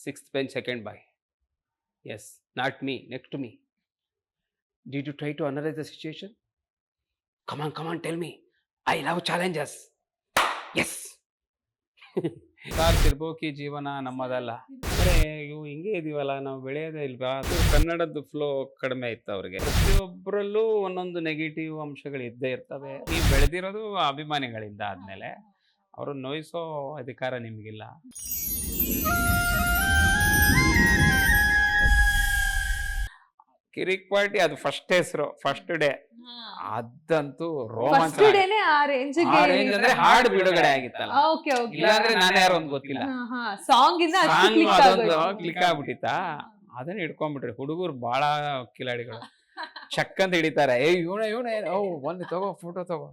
Sixth bench, second by. Yes, not me, next to me. Did you try to analyze the situation? Come on, come on, tell me. I love challenges. Yes. Sir ತಿರ್ಬೋಕಿ ಜೀವನ ನಮ್ಮದಲ್ಲ ಅಂದ್ರೆ ಇವು ಹಿಂಗೆ ಇದೀವಲ್ಲ ನಾವು ಬೆಳೆಯೋದೇ ಇಲ್ವಾ ಅದು ಕನ್ನಡದ flow ಕಡಿಮೆ ಇತ್ತು ಅವ್ರಿಗೆ ಪ್ರತಿಯೊಬ್ಬರಲ್ಲೂ ಒಂದೊಂದು ನೆಗೆಟಿವ್ ಅಂಶಗಳು ಇದ್ದೇ ಇರ್ತವೆ ನೀವು ಬೆಳೆದಿರೋದು ಅಭಿಮಾನಿಗಳಿಂದ ಆದ್ಮೇಲೆ ಅವ್ರನ್ನ ನೋಯಿಸೋ ಅಧಿಕಾರ ನಿಮಗಿಲ್ಲ ಕಿರಿಕ್ ಪಾರ್ಟಿ ಅದು ಫಸ್ಟ್ ಹೆಸರು ಫಸ್ಟ್ ಡೇ ಅದಂತೂ ಫಸ್ಟ್ ರೋಮಾಂಚನ ಡೇನೆ ಆ ರೇಂಜ್ಗೆ ಆ range ಅಂದ್ರೆ ಹಾಡು ಬಿಡುಗಡೆ ಆಗಿತ್ತಲ್ಲ. ಓಕೆ ಓಕೆ ಇಲ್ಲಾಂದ್ರೆ ನಾನು ಯಾರು ಅಂತ ಗೊತ್ತಿಲ್ಲ. ಸಾಂಗ್ ಇಂದ ಅಷ್ಟು ಸಾಂಗ್ ಕ್ಲಿಕ್ ಅದೊಂದು ಕ್ಲಿಕ್ ಆಗ್ಬಿಟ್ಟಿತ್ತಾ? ಅದನ್ನ ಹಿಡ್ಕೊಂಡ್ಬಿಟ್ರಿ. ಹುಡುಗರು ಬಹಳ ಕಿಲಾಡಿಗಳು. ಚಕ್ ಅಂತ ಹಿಡಿತಾರೆ. ಏ ಇವಣ ಇವಣ ಓ ಒಂದು ತಗೋ ಫೋಟೋ ತಗೋ.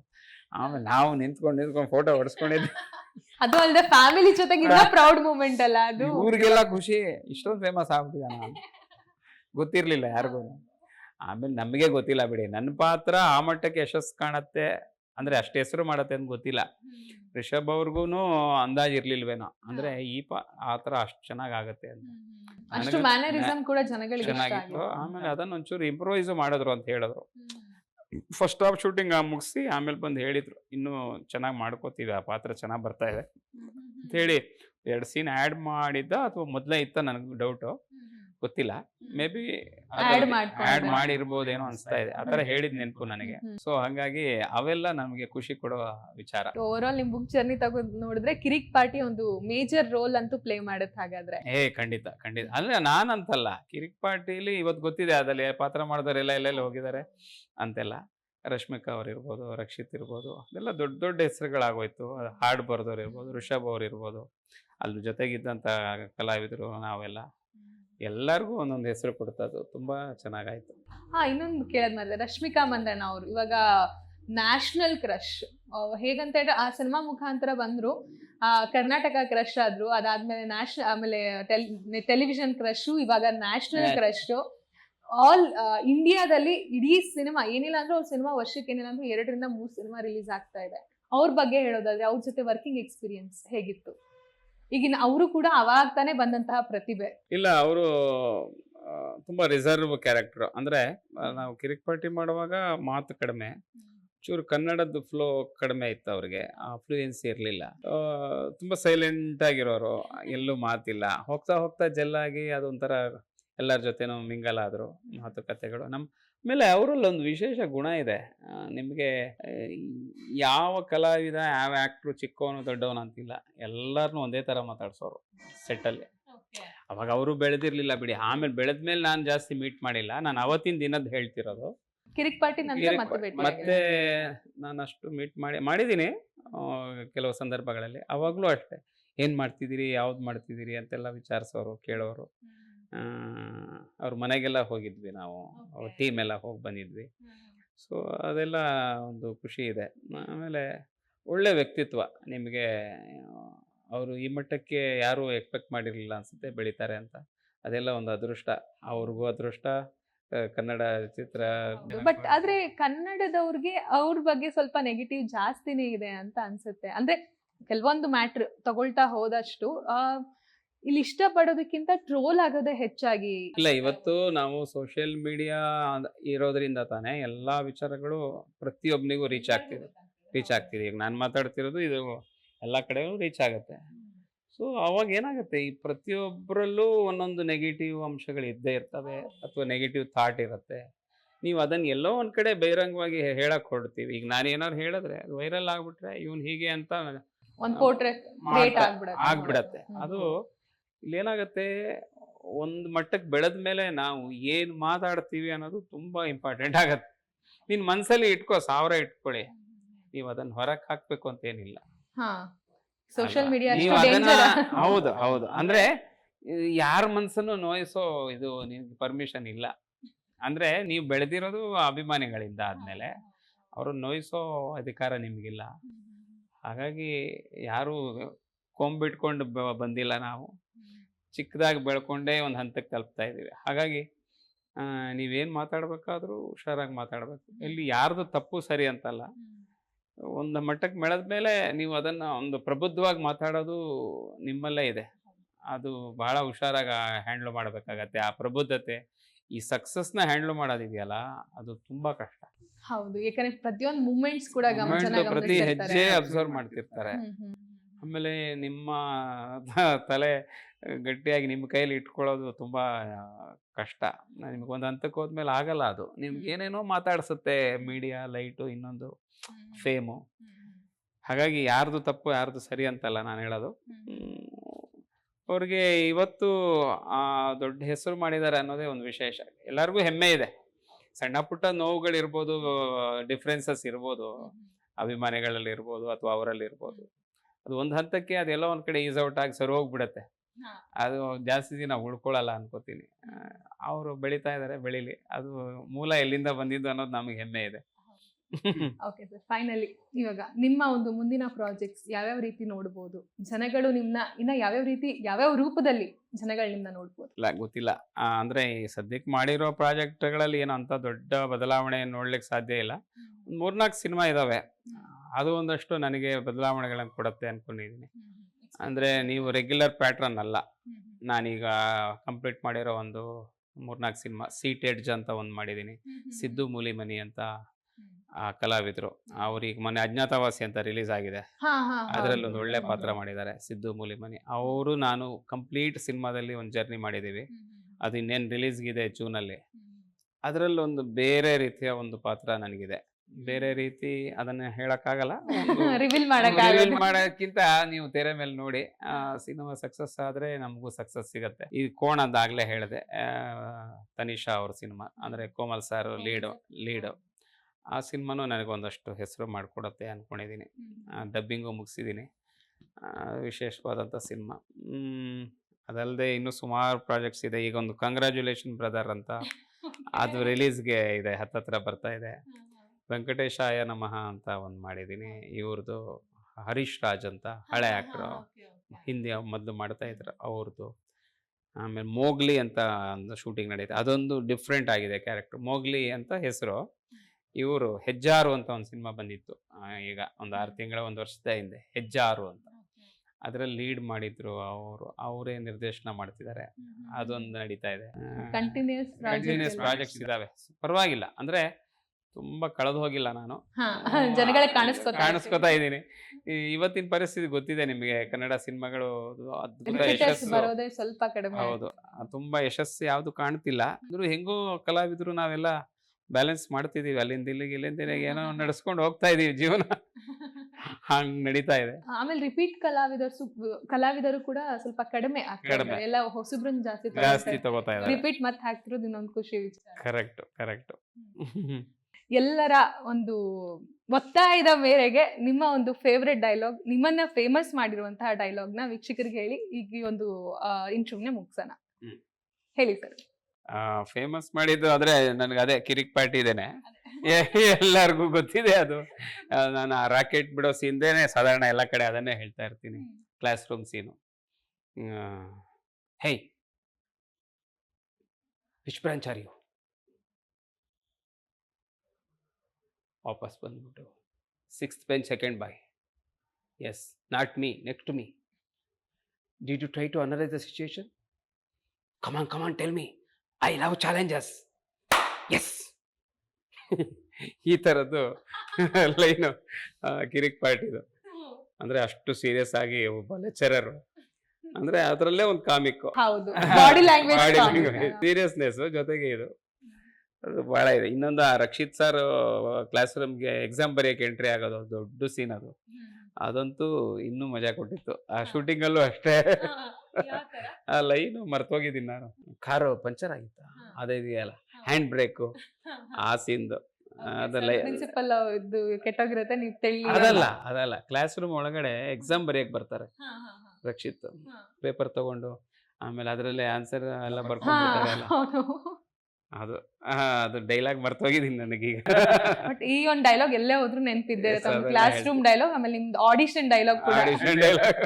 ಆಮೇಲೆ ನಾವು ನಿಂತ್ಕೊಂಡು ನಿಂತ್ಕೊಂಡು ಫೋಟೋ ಹೊಡ್ಸ್ಕೊಂಡಿದ್ವಿ. ಅದು ಅಲ್ಲದೆ ಫ್ಯಾಮಿಲಿ ಜೊತೆಗಿಂತ ಪ್ರೌಡ್ ಮೂಮೆಂಟ್ ಅಲ್ಲ ಅದು. ಊರಿಗೆಲ್ಲ ಖುಷಿ. ಇಷ್ಟೊಂದು ಫೇಮಸ್ ಆಗ್ಬಿಟ್ಟಿದ್ದಾನ ಗೊತ್ತಿರ್ಲಿಲ್ಲ ಯಾರಿಗೂ. ಆಮೇಲೆ ನಮಗೆ ಗೊತ್ತಿಲ್ಲ ಬಿಡಿ. ನನ್ನ ಪಾತ್ರ ಆ ಮಟ್ಟಕ್ಕೆ ಯಶಸ್ಸು ಕಾಣತ್ತೆ ಅಂದರೆ ಅಷ್ಟು ಹೆಸರು ಮಾಡತ್ತೆ ಅಂತ ಗೊತ್ತಿಲ್ಲ. ರಿಷಬ್ ಅವ್ರಿಗೂ ಅಂದಾಜ್ ಇರ್ಲಿಲ್ವೇನೋ. ಅಂದ್ರೆ ಈ ಪಾ ಆ ಥರ ಅಷ್ಟು ಚೆನ್ನಾಗ್ ಆಗತ್ತೆ ಅಂತ. ಚೆನ್ನಾಗಿತ್ತು. ಆಮೇಲೆ ಅದನ್ನ ಒಂಚೂರು ಇಂಪ್ರೂವೈಸ್ ಮಾಡಿದ್ರು ಅಂತ ಹೇಳಿದ್ರು. ಫಸ್ಟ್ ಆಫ್ ಶೂಟಿಂಗ್ ಮುಗಿಸಿ ಆಮೇಲೆ ಬಂದು ಹೇಳಿದ್ರು ಇನ್ನೂ ಚೆನ್ನಾಗಿ ಮಾಡ್ಕೋತೀವಿ ಆ ಪಾತ್ರ ಚೆನ್ನಾಗಿ ಬರ್ತಾ ಇದೆ. ಅಂತ ಹೇಳಿ ಎರಡು ಸೀನ್ ಆ್ಯಡ್ ಮಾಡಿದ್ದ ಅಥವಾ ಮೊದಲೇ ಇತ್ತ ನನಗೆ ಡೌಟು ಗೊತ್ತಿಲ್ಲ. ಮೇ ಬಿ ಆಡ್ ಮಾಡಿರ್ಬೋದೇನೋ ಅನಿಸ್ತಾ ಇದೆ. ಆತರ ಹೇಳಿದ್ ನೆನಪು ನನಗೆ. ಸೊ ಹಾಗಾಗಿ ಅವೆಲ್ಲ ನಮಗೆ ಖುಷಿ ಕೊಡುವ ವಿಚಾರ. ಓವರ್ ಆಲ್ ನಿಮ್ ಬುಕ್ ಜರ್ನಿ ತಗೊಂಡ್ ನೋಡಿದ್ರೆ ಕಿರಿಕ್ ಪಾರ್ಟಿ ಒಂದು ಮೇಜರ್ ರೋಲ್ ಅಂತೂ ಪ್ಲೇ ಮಾಡುತ್ತೆ ಹಾಗಾದ್ರೆ. ಏ ಖಂಡಿತ ಖಂಡಿತ. ಅಂದ್ರೆ ನಾನಂತಲ್ಲ. ಕಿರಿಕ್ ಪಾರ್ಟಿಲಿ ಇವತ್ತು ಗೊತ್ತಿದೆ ಅದಲ್ಲಿ ಪಾತ್ರ ಮಾಡಿದವರೆಲ್ಲ ಎಲ್ಲೆಲ್ಲ ಹೋಗಿದ್ದಾರೆ ಅಂತೆಲ್ಲ. ರಶ್ಮಿಕಾ ಅವ್ರು ಇರ್ಬೋದು ರಕ್ಷಿತ್ ಇರ್ಬೋದು ಅದೆಲ್ಲ ದೊಡ್ಡ ದೊಡ್ಡ ಹೆಸರುಗಳಾಗೋಯ್ತು. ಹಾಡು ಬರೆದವ್ರು ಇರ್ಬೋದು ಋಷಭ್ ಅವ್ರು ಇರ್ಬೋದು ಅದ್ರ ಜೊತೆಗಿದ್ದಂಥ ಕಲಾವಿದರು ನಾವೆಲ್ಲ. ಎಲ್ಲರಿಗೂ ಒಂದೊಂದು ಹೆಸರು ಕೊಡ್ತದ್ದು ತುಂಬಾ ಚೆನ್ನಾಗಾಯ್ತು. ಹಾ ಇನ್ನೊಂದು ಕೇಳದ್ ಮಾಡಿದೆ ರಶ್ಮಿಕಾ ಮಂದಣ್ಣ ಅವರು. ಇವಾಗ ನ್ಯಾಷನಲ್ ಕ್ರಶ್. ಹೇಗಂತ ಹೇಳಿದ್ರೆ ಆ ಸಿನಿಮಾ ಮುಖಾಂತರ ಬಂದ್ರು. ಆ ಕರ್ನಾಟಕ ಕ್ರಶ್ ಆದ್ರು. ಅದಾದ್ಮೇಲೆ ನ್ಯಾಷನಲ್ ಆಮೇಲೆ ಟೆಲಿವಿಷನ್ ಕ್ರಶ್ ಇವಾಗ ನ್ಯಾಷನಲ್. ಕ್ರಶ್ ಆಲ್ ಇಂಡಿಯಾದಲ್ಲಿ ಇಡೀ ಸಿನಿಮಾ ಏನಿಲ್ಲ ಅಂದ್ರೆ ಅವ್ರ ಸಿನಿಮಾ ವರ್ಷಕ್ಕೆ ಏನಿಲ್ಲ ಅಂದ್ರೆ ಎರಡರಿಂದ ಮೂರು ಸಿನಿಮಾ ರಿಲೀಸ್ ಆಗ್ತಾ ಇದೆ. ಅವ್ರ ಬಗ್ಗೆ ಹೇಳೋದಾದ್ರೆ ಅವ್ರ ಜೊತೆ ವರ್ಕಿಂಗ್ ಎಕ್ಸ್ಪೀರಿಯನ್ಸ್ ಹೇಗಿತ್ತು? ಈಗಿನ ಅವರು ಕೂಡ ಅವಾಗ ತಾನೇ ಬಂದಂತಹ ಪ್ರತಿಭೆ. ಇಲ್ಲ, ಅವರು ತುಂಬಾ ರಿಸರ್ವ್ ಕ್ಯಾರೆಕ್ಟರ್ ಅಂದ್ರೆ ನಾವು ಕಿರಿಕ್ ಪಾರ್ಟಿ ಮಾಡುವಾಗ ಮಾತು ಕಡಿಮೆ. ಚೂರು ಕನ್ನಡದ ಫ್ಲೋ ಕಡಿಮೆ ಇತ್ತು ಅವ್ರಿಗೆ. ಆ ಫ್ಲೂಯೆನ್ಸಿ ಇರಲಿಲ್ಲ. ತುಂಬ ಸೈಲೆಂಟ್ ಆಗಿರೋರು, ಎಲ್ಲೂ ಮಾತಿಲ್ಲ. ಹೋಗ್ತಾ ಹೋಗ್ತಾ ಜೆಲ್ಲಾಗಿ ಅದೊಂಥರ ಎಲ್ಲರ ಜೊತೆನೂ ಮಿಂಗಲ್ ಆದರು ಮಾತುಕತೆಗಳು. ನಮ್ಮ ಆಮೇಲೆ ಅವರಲ್ಲಿ ಒಂದು ವಿಶೇಷ ಗುಣ ಇದೆ. ನಿಮಗೆ ಯಾವ ಕಲಾವಿದ ಯಾವ ಆ್ಯಕ್ಟ್ರು ಚಿಕ್ಕವನು ದೊಡ್ಡವನು ಅಂತಿಲ್ಲ. ಎಲ್ಲರನ್ನೂ ಒಂದೇ ಥರ ಮಾತಾಡ್ಸೋರು ಸೆಟ್ಟಲ್ಲಿ. ಅವಾಗ ಅವರು ಬೆಳೆದಿರ್ಲಿಲ್ಲ ಬಿಡಿ. ಆಮೇಲೆ ಬೆಳೆದ್ಮೇಲೆ ನಾನು ಜಾಸ್ತಿ ಮೀಟ್ ಮಾಡಿಲ್ಲ. ನಾನು ಅವತ್ತಿನ ದಿನದ್ದು ಹೇಳ್ತಿರೋದು. ಕಿರಿಕ್ ಪಾರ್ಟಿ ಮತ್ತೆ ನಾನು ಅಷ್ಟು ಮೀಟ್ ಮಾಡಿ ಮಾಡಿದ್ದೀನಿ ಕೆಲವು ಸಂದರ್ಭಗಳಲ್ಲಿ. ಅವಾಗಲೂ ಅಷ್ಟೇ. ಏನು ಮಾಡ್ತಿದ್ದೀರಿ ಯಾವ್ದು ಮಾಡ್ತಿದ್ದೀರಿ ಅಂತೆಲ್ಲ ವಿಚಾರಿಸೋರು ಕೇಳೋರು. ಅವ್ರ ಮನೆಗೆಲ್ಲ ಹೋಗಿದ್ವಿ ನಾವು. ಅವ್ರ ಟೀಮ್ ಎಲ್ಲ ಹೋಗಿ ಬಂದಿದ್ವಿ. ಸೊ ಅದೆಲ್ಲ ಒಂದು ಖುಷಿ ಇದೆ. ಆಮೇಲೆ ಒಳ್ಳೆ ವ್ಯಕ್ತಿತ್ವ ನಿಮಗೆ ಅವರು ಈ ಮಟ್ಟಕ್ಕೆ ಯಾರೂ ಎಕ್ಸ್ಪೆಕ್ಟ್ ಮಾಡಿರಲಿಲ್ಲ ಅನ್ಸುತ್ತೆ ಬೆಳೀತಾರೆ ಅಂತ. ಅದೆಲ್ಲ ಒಂದು ಅದೃಷ್ಟ. ಅವ್ರಿಗೂ ಅದೃಷ್ಟ. ಕನ್ನಡ ಚಿತ್ರ ಬಟ್ ಆದ್ರೆ ಕನ್ನಡದವ್ರಿಗೆ ಅವ್ರ ಬಗ್ಗೆ ಸ್ವಲ್ಪ ನೆಗೆಟಿವ್ ಜಾಸ್ತಿನೇ ಇದೆ ಅಂತ ಅನ್ಸುತ್ತೆ. ಅಂದ್ರೆ ಕೆಲವೊಂದು ಮ್ಯಾಟ್ರ್ ತಗೊಳ್ತಾ ಹೋದಷ್ಟು ಆ, ಇಲ್ಲಿ ಇಷ್ಟಪಡೋದಕ್ಕಿಂತ ಟ್ರೋಲ್ ಆಗೋದೇ ಹೆಚ್ಚಾಗಿ ಇಲ್ಲ ಇವತ್ತು ನಾವು ಸೋಷಿಯಲ್ ಮೀಡಿಯಾ ಇರೋದ್ರಿಂದ ತಾನೇ ಎಲ್ಲಾ ವಿಚಾರಗಳು ಪ್ರತಿಯೊಬ್ಬನಿಗೂ ರೀಚ್ ಆಗ್ತಿದೆ. ರೀಚ್ ಆಗ್ತಿದೆ. ಈಗ ನಾನು ಮಾತಾಡ್ತಿರೋದು ಇದು ಎಲ್ಲ ಕಡೆಗೂ ರೀಚ್ ಆಗುತ್ತೆ. ಸೊ ಅವಾಗ ಏನಾಗುತ್ತೆ? ಈ ಪ್ರತಿಯೊಬ್ಬರಲ್ಲೂ ಒಂದೊಂದು ನೆಗೆಟಿವ್ ಅಂಶಗಳು ಇದ್ದೇ ಇರ್ತವೆ ಅಥವಾ ನೆಗೆಟಿವ್ ಥಾಟ್ ಇರುತ್ತೆ. ನೀವು ಅದನ್ನ ಎಲ್ಲೋ ಒಂದ್ ಕಡೆ ಬಹಿರಂಗವಾಗಿ ಹೇಳಕ್ ಹೊಡ್ತೀವಿ ಈಗ ನಾನು ಏನಾದ್ರು ಹೇಳಿದ್ರೆ ಅದು ವೈರಲ್ ಆಗ್ಬಿಟ್ರೆ ಇವನ್ ಹೀಗೆ ಅಂತ ಆಗ್ಬಿಡತ್ತೆ. ಅದು ಇಲ್ಲೇನಾಗತ್ತೆ ಒಂದು ಮಟ್ಟಕ್ಕೆ ಬೆಳೆದ ಮೇಲೆ ನಾವು ಏನು ಮಾತಾಡ್ತೀವಿ ಅನ್ನೋದು ತುಂಬಾ ಇಂಪಾರ್ಟೆಂಟ್ ಆಗತ್ತೆ. ನೀನು ಮನಸ್ಸಲ್ಲಿ ಇಟ್ಕೋ ಸಾವಿರ ಇಟ್ಕೊಳ್ಳಿ. ನೀವು ಅದನ್ನ ಹೊರಕ್ಕೆ ಹಾಕ್ಬೇಕು ಅಂತ ಏನಿಲ್ಲ. ಹಾ. ಸೋಷಿಯಲ್ ಮೀಡಿಯಾ ಹೌದು ಹೌದು. ಅಂದ್ರೆ ಯಾರ ಮನ್ಸನ್ನು ನೋಯಿಸೋ ಇದು ನಿಮ್ಗೆ ಪರ್ಮಿಷನ್ ಇಲ್ಲ. ಅಂದ್ರೆ ನೀವು ಬೆಳೆದಿರೋದು ಅಭಿಮಾನಿಗಳಿಂದ ಆದ್ಮೇಲೆ. ಅವರು ನೋಯಿಸೋ ಅಧಿಕಾರ ನಿಮ್ಗಿಲ್ಲ. ಹಾಗಾಗಿ ಯಾರು ಕೊಂಬಿಟ್ಕೊಂಡು ಬಂದಿಲ್ಲ ನಾವು. ಚಿಕ್ಕದಾಗಿ ಬೆಳ್ಕೊಂಡೇ ಒಂದು ಹಂತಕ್ಕೆ ತಲುಪ್ತಾ ಇದ್ದೀವಿ. ಹಾಗಾಗಿ ನೀವೇನು ಮಾತಾಡಬೇಕಾದ್ರೂ ಹುಷಾರಾಗಿ ಮಾತಾಡಬೇಕು. ಇಲ್ಲಿ ಯಾರ್ದು ತಪ್ಪು ಸರಿ ಅಂತಲ್ಲ. ಒಂದು ಮಟ್ಟಕ್ಕೆ ಬೆಳೆದ ಮೇಲೆ ನೀವು ಅದನ್ನು ಒಂದು ಪ್ರಬುದ್ಧವಾಗಿ ಮಾತಾಡೋದು ನಿಮ್ಮಲ್ಲೇ ಇದೆ. ಅದು ಬಹಳ ಹುಷಾರಾಗಿ ಹ್ಯಾಂಡ್ಲ್ ಮಾಡಬೇಕಾಗತ್ತೆ. ಆ ಪ್ರಬುದ್ಧತೆ ಈ ಸಕ್ಸಸ್ನ ಹ್ಯಾಂಡ್ಲ್ ಮಾಡೋದಿದೆಯಲ್ಲ ಅದು ತುಂಬಾ ಕಷ್ಟ. ಹೌದು. ಯಾಕಂದ್ರೆ ಪ್ರತಿಯೊಂದು ಮೂಮೆಂಟ್ಸ್ ಕೂಡ ಪ್ರತಿ ಹೆಜ್ಜೆ ಅಬ್ಸರ್ವ್ ಮಾಡ್ತಿರ್ತಾರೆ. ಆಮೇಲೆ ನಿಮ್ಮ ತಲೆ ಗಟ್ಟಿಯಾಗಿ ನಿಮ್ಮ ಕೈಯಲ್ಲಿ ಇಟ್ಕೊಳ್ಳೋದು ತುಂಬ ಕಷ್ಟ. ನಿಮ್ಗೆ ಒಂದು ಹಂತಕ್ಕೆ ಹೋದ್ಮೇಲೆ ಆಗಲ್ಲ ಅದು. ನಿಮ್ಗೆ ಏನೇನೋ ಮಾತಾಡಿಸುತ್ತೆ ಮೀಡಿಯಾ ಲೈಟು ಇನ್ನೊಂದು ಫೇಮು. ಹಾಗಾಗಿ ಯಾರ್ದು ತಪ್ಪು ಯಾರ್ದು ಸರಿ ಅಂತಲ್ಲ ನಾನು ಹೇಳೋದು. ಅವ್ರಿಗೆ ಇವತ್ತು ದೊಡ್ಡ ಹೆಸರು ಮಾಡಿದ್ದಾರೆ ಅನ್ನೋದೇ ಒಂದು ವಿಶೇಷ. ಎಲ್ಲರಿಗೂ ಹೆಮ್ಮೆ ಇದೆ. ಸಣ್ಣ ಪುಟ್ಟ ನೋವುಗಳಿರ್ಬೋದು ಡಿಫ್ರೆನ್ಸಸ್ ಇರ್ಬೋದು ಅಭಿಮಾನಿಗಳಲ್ಲಿ ಇರ್ಬೋದು ಅಥವಾ ಅವರಲ್ಲಿ ಇರ್ಬೋದು. ಅದು ಒಂದು ಹಂತಕ್ಕೆ ಅದೆಲ್ಲ ಒಂದು ಕಡೆ ಈಸ್ ಔಟ್ ಆಗಿ ಸರಿ ಹೋಗ್ಬಿಡತ್ತೆ. ಅದು ಜಾಸ್ತಿ ದಿನ ಉಳ್ಕೊಳ್ಳಲ್ಲ ಅನ್ಕೋತೀನಿ. ಅವರು ಬೆಳೀತಾ ಇದ್ದಾರೆ ಬೆಳೀಲಿ. ಅದು ಮೂಲ ಎಲ್ಲಿಂದ ಬಂದಿದ್ದು ಅನ್ನೋದು ನಮಗೆ ಹೆಮ್ಮೆ ಇದೆ. ಓಕೆ ಸರ್ ಫೈನಲಿ ಇವಾಗ ನಿಮ್ಮ ಒಂದು ಮುಂದಿನ ಪ್ರಾಜೆಕ್ಟ್ಸ್ ಯಾವ್ಯಾವ ರೀತಿ ನೋಡ್ಬೋದು? ಜನಗಳು ನಿಮ್ಮ ಇನ್ನ ಯಾವ್ಯಾವ ರೀತಿ ಯಾವ್ಯಾವ ರೂಪದಲ್ಲಿ ಜನಗಳು ನಿಮ್ನ ನೋಡ್ಬೋದು? ಇಲ್ಲ ಗೊತ್ತಿಲ್ಲ. ಅಂದ್ರೆ ಈ ಸದ್ಯಕ್ಕೆ ಮಾಡಿರೋ ಪ್ರಾಜೆಕ್ಟ್ಗಳಲ್ಲಿ ಏನು ಅಂತ ದೊಡ್ಡ ಬದಲಾವಣೆ ನೋಡ್ಲಿಕ್ಕೆ ಸಾಧ್ಯ ಇಲ್ಲ. ಒಂದ್ ಮೂರ್ನಾಲ್ಕು ಸಿನಿಮಾ ಇದಾವೆ. ಅದು ಒಂದಷ್ಟು ನನಗೆ ಬದಲಾವಣೆಗಳನ್ನು ಕೊಡುತ್ತೆ ಅನ್ಕೊಂಡಿದ್ದೀನಿ. ಅಂದ್ರೆ ನೀವು ರೆಗ್ಯುಲರ್ ಪ್ಯಾಟ್ರನ್ ಅಲ್ಲ. ನಾನೀಗ ಕಂಪ್ಲೀಟ್ ಮಾಡಿರೋ ಒಂದು ಮೂರ್ನಾಲ್ಕು ಸಿನಿಮಾ ಸೀಟ್ ಎಡ್ಜ್ ಅಂತ ಒಂದು ಮಾಡಿದ್ದೀನಿ ಸಿದ್ದು ಮೂಲಿಮನಿ ಅಂತ ಆ ಕಲಾವಿದರು. ಅವ್ರಿಗೆ ಮೊನ್ನೆ ಅಜ್ಞಾತವಾಸಿ ಅಂತ ರಿಲೀಸ್ ಆಗಿದೆ. ಅದರಲ್ಲಿ ಒಂದು ಒಳ್ಳೆ ಪಾತ್ರ ಮಾಡಿದ್ದಾರೆ ಸಿದ್ದು ಮೂಲಿಮನಿ. ಅವರು ನಾನು ಕಂಪ್ಲೀಟ್ ಸಿನಿಮಾದಲ್ಲಿ ಒಂದು ಜರ್ನಿ ಮಾಡಿದ್ದೀವಿ ಅದು ಇನ್ನೇನು ರಿಲೀಸ್ಗಿದೆ ಜೂನಲ್ಲಿ ಅದರಲ್ಲಿ ಒಂದು ಬೇರೆ ರೀತಿಯ ಒಂದು ಪಾತ್ರ ನನಗಿದೆ. ಬೇರೆ ರೀತಿ ಅದನ್ನ ಹೇಳಕ್ಕಾಗಲ್ಲ. ರಿವೀಲ್ ರಿವೀಲ್ ಮಾಡೋಕ್ಕಿಂತ ನೀವು ತೆರೆ ಮೇಲೆ ನೋಡಿ ಸಿನಿಮಾ ಸಕ್ಸಸ್ ಆದ್ರೆ ನಮಗೂ ಸಕ್ಸಸ್ ಸಿಗತ್ತೆ. ಈ ಕೋಣ ಅದಾಗ್ಲೇ ಹೇಳಿದೆ ತನಿಷಾ ಅವ್ರ ಸಿನಿಮಾ ಅಂದ್ರೆ ಕೋಮಲ್ ಸಾರ್ ಲೀಡು ಲೀಡು ಆ ಸಿನಿಮಾನು ನನಗೊಂದಷ್ಟು ಹೆಸರು ಮಾಡಿಕೊಡತ್ತೆ ಅನ್ಕೊಂಡಿದ್ದೀನಿ ಡಬ್ಬಿಂಗು ಮುಗಿಸಿದ್ದೀನಿ ವಿಶೇಷವಾದಂಥ ಸಿನಿಮಾ ಅದಲ್ಲದೆ ಇನ್ನೂ ಸುಮಾರು ಪ್ರಾಜೆಕ್ಟ್ಸ್ ಇದೆ. ಈಗ ಒಂದು ಕಂಗ್ರ್ಯಾಚುಲೇಷನ್ ಬ್ರದರ್ ಅಂತ ಅದು ರಿಲೀಸ್ಗೆ ಇದೆ ಹತ್ತತ್ರ ಬರ್ತಾ ಇದೆ. ವೆಂಕಟೇಶಾಯ ನಮಃ ಅಂತ ಒಂದು ಮಾಡಿದ್ದೀನಿ ಇವ್ರದ್ದು ಹರೀಶ್ ರಾಜ್ ಅಂತ ಹಳೆ ಆ್ಯಕ್ಟ್ರು ಹಿಂದಿ ಮೊದಲು ಮಾಡ್ತಾ ಇದ್ರು ಅವ್ರದ್ದು ಆಮೇಲೆ ಮೋಗ್ಲಿ ಅಂತ ಒಂದು ಶೂಟಿಂಗ್ ನಡೀತೆ. ಅದೊಂದು ಡಿಫ್ರೆಂಟ್ ಆಗಿದೆ ಕ್ಯಾರೆಕ್ಟರ್ ಮೋಗ್ಲಿ ಅಂತ ಹೆಸರು. ಇವರು ಹೆಜ್ಜಾರು ಅಂತ ಒಂದು ಸಿನಿಮಾ ಬಂದಿತ್ತು. ಈಗ ಒಂದು ಆರು ತಿಂಗಳ ಒಂದು ವರ್ಷದ ಹಿಂದೆ. ಹೆಜ್ಜಾರು ಅಂತ. ಅದರಲ್ಲಿ ಲೀಡ್ ಮಾಡಿದ್ರು ಅವರು. ಅವರೇ ನಿರ್ದೇಶನ ಮಾಡ್ತಿದ್ದಾರೆ. ಅದೊಂದು ನಡೀತಾ ಇದೆ. ಕಂಟಿನ್ಯೂಸ್ ಕಂಟಿನ್ಯೂಸ್ ಪ್ರಾಜೆಕ್ಟ್ಸ್ ಇದಾವೆ. ಪರವಾಗಿಲ್ಲ. ಅಂದ್ರೆ ತುಂಬಾ ಕಳೆದು ಹೋಗಿಲ್ಲ ನಾನು. ಜನಗಳಿಗೆ ಕಾಣಿಸ್ಕೊತಾ ಕಾಣಿಸ್ಕೊತಾ ಇದ್ದೀನಿ. ಇವತ್ತಿನ ಪರಿಸ್ಥಿತಿ ಗೊತ್ತಿದೆ ನಿಮಗೆ ಕನ್ನಡ ಸಿನಿಮಾಗಳು ಅದ್ಭುತ ಯಶಸ್ಸು. ಬರೋದೇ ಸ್ವಲ್ಪ ಕಡಿಮೆ ಹೌದು ತುಂಬಾ ಯಶಸ್ಸು ಯಾವ್ದು ಕಾಣ್ತಿಲ್ಲ. ಅಂದ್ರೂ ಹೆಂಗೋ ಕಲಾವಿದ್ರು ನಾವೆಲ್ಲ ಬ್ಯಾಲೆನ್ಸ್ ಮಾಡ್ತಿದೀವಿ. ಅಲ್ಲಿಂದ ಇಲ್ಲಿಗೆ ಇಲ್ಲಿಂದ ಏನೋ ನಡೆಸ್ಕೊಂಡು ಹೋಗ್ತಾ ಇದೀವಿ ಜೀವನ. ಹಂಗ್ ನಡೀತಾ ಇದೆ. ಆಮೇಲೆ ರಿಪೀಟ್ ಕಲಾವಿದರು ಕಲಾವಿದರು ಕೂಡ ಸ್ವಲ್ಪ ಕಡಿಮೆ. ಎಲ್ಲ ಹೊಸಬ್ರನ್ನ ಜಾಸ್ತಿ ಜಾಸ್ತಿ ತಗೋತಾ ಇದ್ದಾರೆ. ರಿಪೀಟ್ ಮತ್ತೆ ಹಾಕ್ತಿರೋದು ಇನ್ನೊಂದು ಖುಷಿ ವಿಚಾರ. ಕರೆಕ್ಟ್ ಕರೆಕ್ಟ್ ಎಲ್ಲರ ಒಂದು ಒತ್ತಾಯದ ಮೇರೆಗೆ ನಿಮ್ಮ ಒಂದು ಫೇವ್ರೆಟ್ ಡೈಲಾಗ್ ನಿಮ್ಮನ್ನ ಫೇಮಸ್ ಮಾಡಿರುವಂತಹ ಡೈಲಾಗ್ನ ವೀಕ್ಷಕರಿಗೆ ಹೇಳಿ ಈಗ ಈ ಒಂದು ಇಂಟರ್ವ್ಯೂನೇ ಮುಗಿಸೋಣ. ಹೇಳಿ ಸರ್ ಫೇಮಸ್ ಮಾಡಿದ್ದು ಆದ್ರೆ ನನಗೆ ಅದೇ ಕಿರಿಕ್ ಪಾರ್ಟಿ ಇದೇನೆ. ಎಲ್ಲರಿಗೂ ಗೊತ್ತಿದೆ ಅದು. ನಾನು ಆ ರಾಕೆಟ್ ಬಿಡೋ ಸೀನ್ದೇನೆ ಸಾಧಾರಣ ಎಲ್ಲ ಕಡೆ ಅದನ್ನೇ ಹೇಳ್ತಾ ಇರ್ತೀನಿ. Class room scene hey which branch are you ವಾಪಸ್ ಬಂದ್ಬಿಟ್ಟು. Sixth bench second boy yes not me next me D to try to analyse the situation come on come on tell me I love challenges yes ಈ ಥರದ್ದು line ಕಿರಿಕ್ ಪಾರ್ಟಿದು ಅಂದರೆ ಅಷ್ಟು serious ಆಗಿ ಒಬ್ಬ lecturer ಅಂದ್ರೆ ಅದರಲ್ಲೇ ಒಂದು ಕಾಮಿಕ್. ಹೌದು. ಬಾಡಿ ಲ್ಯಾಂಗ್ವೇಜ್ ಸೀರಿಯಸ್ನೆಸ್ ಜೊತೆಗೆ ಇದು. ಅದು ಭಾಳ ಇದೆ. ಇನ್ನೊಂದು ಆ ರಕ್ಷಿತ್ ಸರ್ ಕ್ಲಾಸ್ ರೂಮ್ಗೆ ಎಕ್ಸಾಮ್ ಬರೆಯೋಕೆ ಎಂಟ್ರಿ ಆಗೋದು ದೊಡ್ಡ ಸೀನ್ ಅದು. ಅದಂತೂ ಇನ್ನೂ ಮಜಾ ಕೊಟ್ಟಿತ್ತು. ಆ ಶೂಟಿಂಗಲ್ಲೂ ಅಷ್ಟೇ. ಆ ಲೈನು ಮರ್ತೋಗಿದ್ದೀನಿ ನಾನು. ಕಾರು ಪಂಚರ್ ಆಗಿತ್ತು? ಅದೇ ಇದೆಯಲ್ಲ ಹ್ಯಾಂಡ್ ಬ್ರೇಕು ಆ ಸೀನ್ದು ಪ್ರಿನ್ಸಿಪಲ್ ಇದು ಕೆಟ್ಟೋಗಿರುತ್ತೆ ನೀವು ತೆಳಿ ಅದಲ್ಲ ಅದಲ್ಲ. ಕ್ಲಾಸ್ ರೂಮ್ ಒಳಗಡೆ ಎಕ್ಸಾಮ್ ಬರೆಯಕ್ ಬರ್ತಾರೆ. ರಕ್ಷಿತ್. ಪೇಪರ್ ತಗೊಂಡು ಆಮೇಲೆ ಅದರಲ್ಲೇ ಆನ್ಸರ್ ಎಲ್ಲ ಬರ್ಕೊಂಡು ಅದು ಅದು ಡೈಲಾಗ್ ಮರ್ತೋಗಿದ್ದೀನಿ ನನಗೀಗ. ಬಟ್ ಈ ಒಂದು ಡೈಲಾಗ್ ಎಲ್ಲೇ ಹೋದ್ರು ನೆನಪಿದ್ದೆ Yes, ಕ್ಲಾಸ್ ರೂಮ್ ಡೈಲಾಗ್ ಆಮೇಲೆ ನಿಮ್ದು ಆಡಿಷನ್ ಡೈಲಾಗ್ ಕೂಡ. Audition dialogue.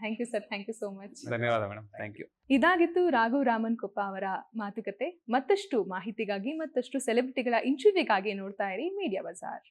Thank you sir thank you so much ಧನ್ಯವಾದ ಮೇಡಮ್. ಥ್ಯಾಂಕ್ ಯು ಇದಾಗಿತ್ತು ರಾಘವ್ ರಾಮನ್ ಕೊಪ್ಪ ಅವರ ಮಾತುಕತೆ. ಮತ್ತಷ್ಟು ಮಾಹಿತಿಗಾಗಿ ಮತ್ತಷ್ಟು ಸೆಲೆಬ್ರಿಟಿಗಳ ಇಂಟರ್ವ್ಯೂಗಾಗಿ ನೋಡ್ತಾ ಇರಿ ಮೀಡಿಯಾ ಬಜಾರ್